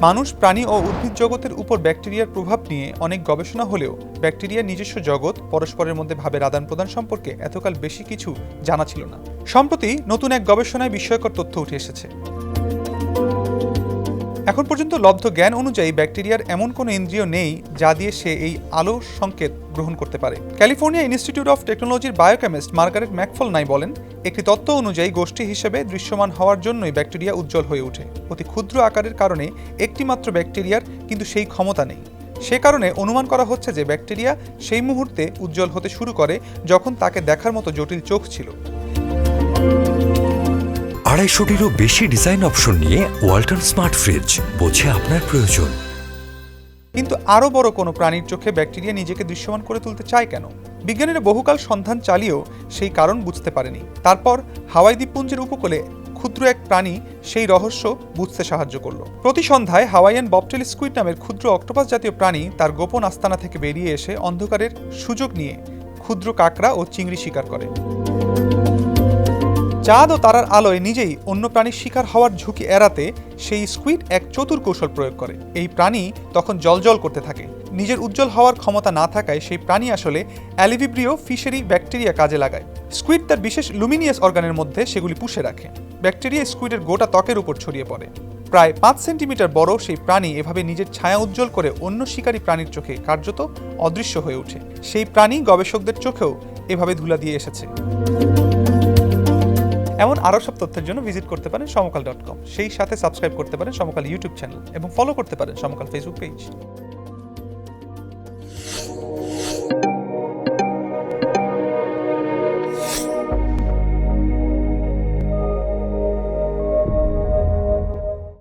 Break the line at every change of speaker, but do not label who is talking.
মানুষ, প্রাণী ও উদ্ভিদ জগতের উপর ব্যাকটেরিয়ার প্রভাব নিয়ে অনেক গবেষণা হলেও ব্যাকটেরিয়ার নিজস্ব জগৎ পরস্পরের মধ্যে ভাবের আদান প্রদান সম্পর্কে এতকাল বেশি কিছু জানা ছিল না। সম্প্রতি নতুন এক গবেষণায় বিস্ময়কর তথ্য উঠে এসেছে। এখন পর্যন্ত লব্ধ জ্ঞান অনুযায়ী ব্যাকটেরিয়ার এমন কোনো ইন্দ্রিয় নেই যা দিয়ে সে এই আলো সংকেত গ্রহণ করতে পারে। ক্যালিফোর্নিয়া ইনস্টিটিউট অফ টেকনোলজির বায়োকেমিস্ট মার্গারেট ম্যাকফল নাই বলেন, একটি তত্ত্ব অনুযায়ী গোষ্ঠী হিসেবে দৃশ্যমান হওয়ার জন্যই ব্যাকটেরিয়া উজ্জ্বল হয়ে ওঠে। অতি ক্ষুদ্র আকারের কারণে একটি মাত্র ব্যাকটেরিয়ার কিন্তু সেই ক্ষমতা নেই। সে কারণে অনুমান করা হচ্ছে যে ব্যাকটেরিয়া সেই মুহূর্তে উজ্জ্বল হতে শুরু করে যখন তাকে দেখার মতো জটিল চোখ ছিল।
আড়াইশোটিরও বেশি ডিজাইন অপশন নিয়ে ওয়াল্টন স্মার্ট ফ্রিজ বোঝে আপনার প্রয়োজন।
কিন্তু আরও বড় কোনো প্রাণীর চোখে ব্যাকটেরিয়া নিজেকে দৃশ্যমান করে তুলতে চায় কেন? বিজ্ঞানীরা বহুকাল সন্ধান চালিয়েও সেই কারণ বুঝতে পারেনি। তারপর হাওয়াই দ্বীপপুঞ্জের উপকূলে ক্ষুদ্র এক প্রাণী সেই রহস্য বুঝতে সাহায্য করল। প্রতি সন্ধ্যায় হাওয়াইয়ান ববটেল স্কুইড নামের ক্ষুদ্র অক্টোপাস জাতীয় প্রাণী তার গোপন আস্তানা থেকে বেরিয়ে এসে অন্ধকারের সুযোগ নিয়ে ক্ষুদ্র কাকড়া ও চিংড়ি শিকার করে। চাঁদ ও তারার আলোয় নিজেই অন্য প্রাণীর শিকার হওয়ার ঝুঁকি এড়াতে সেই স্কুইড এক চতুর কৌশল প্রয়োগ করে। এই প্রাণী তখন জলজল করতে থাকে। নিজের উজ্জ্বল হওয়ার ক্ষমতা না থাকায় সেই প্রাণী আসলে অ্যালিভিব্রিও ফিশারি ব্যাকটেরিয়া কাজে লাগায়। স্কুইড তার বিশেষ লুমিনিয়াস অর্গানের মধ্যে সেগুলি পুষে রাখে। ব্যাকটেরিয়া স্কুইডের গোটা ত্বকের উপর ছড়িয়ে পড়ে। প্রায় পাঁচ সেন্টিমিটার বড় সেই প্রাণী এভাবে নিজের ছায়া উজ্জ্বল করে অন্য শিকারী প্রাণীর চোখে কার্যত অদৃশ্য হয়ে ওঠে। সেই প্রাণী গবেষকদের চোখেও এভাবে ধুলা দিয়ে এসেছে। এমন আরও সব তথ্যের জন্য ভিজিট করতে পারেন সমকাল ডট কম সেই সাথে সাবস্ক্রাইব করতে পারেন সমকাল ইউটিউব চ্যানেল এবং ফলো করতে পারেন সমকাল ফেসবুক পেজ